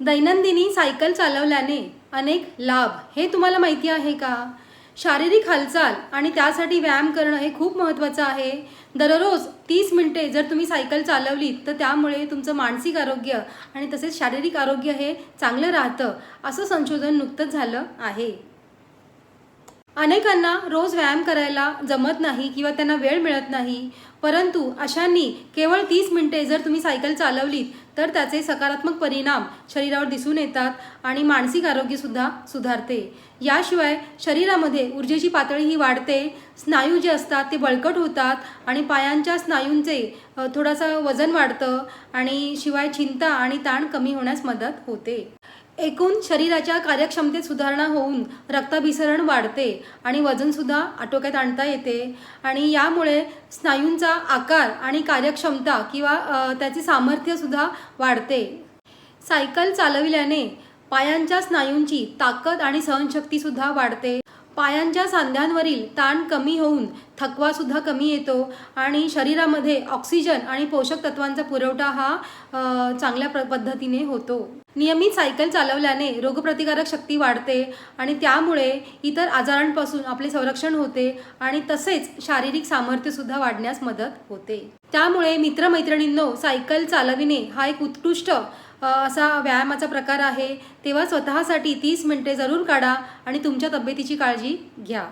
दैनंदिनी cycle चालवल्याने अनेक लाभ. हे तुम्हाला माहिती आहे का? शारीरिक हालचाल आणि त्यासाठी व्यायाम करणं हे खूप महत्त्वाचं आहे. दररोज तीस मिनटे जर तुम्ही सायकल चालवलीत तर त्यामुळे तुमचं मानसिक आरोग्य आणि तसेच शारीरिक आरोग्य हे चांगलं राहतं असं संशोधन नुकतंच झालं आहे. अनेकांना रोज व्यायाम करायला जमत नाही किंवा त्यांना वेळ मिळत नाही. परंतु अशांनी केवळ तीस मिनिटे जर तुम्ही सायकल चालवलीत तर त्याचे सकारात्मक परिणाम शरीरावर दिसून येतात आणि मानसिक आरोग्यसुद्धा सुधारते. याशिवाय शरीरामध्ये ऊर्जेची पातळी ही वाढते. स्नायू जे असतात ते बळकट होतात आणि पायांच्या स्नायूंचे थोडासा थोडंसं वजन वाढतं आणि शिवाय चिंता आणि ताण कमी होण्यास मदत होते. एकूण शरीराच्या कार्यक्षमतेत सुधारणा होऊन रक्ताभिसरण वाढते आणि वजनसुद्धा आटोक्यात आणता येते. आणि यामुळे स्नायूंचा आकार आणि कार्यक्षमता किंवा त्याचे सामर्थ्यसुद्धा वाढते. सायकल चालविल्याने पायांच्या स्नायूंची ताकद आणि सहनशक्तीसुद्धा वाढते. पायांच्या सांध्यांवरील ताण कमी होऊन थकवासुद्धा कमी येतो आणि शरीरामध्ये ऑक्सिजन आणि पोषक तत्वांचा पुरवठा हा चांगल्या प्र पद्धतीने होतो. नियमित सायकल चालवल्याने रोगप्रतिकारक शक्ती वाढते आणि त्यामुळे इतर आजारांपासून आपले संरक्षण होते आणि तसेच शारीरिक सामर्थ्यसुद्धा वाढण्यास मदत होते. त्यामुळे मित्रमैत्रिणींनो सायकल चालविणे हा एक उत्कृष्ट असा व्यायामाचा प्रकार आहे तेव्हा स्वतःसाठी तीस मिनटे जरूर काढा आणि तुमच्या तब्येतीची काळजी घ्या.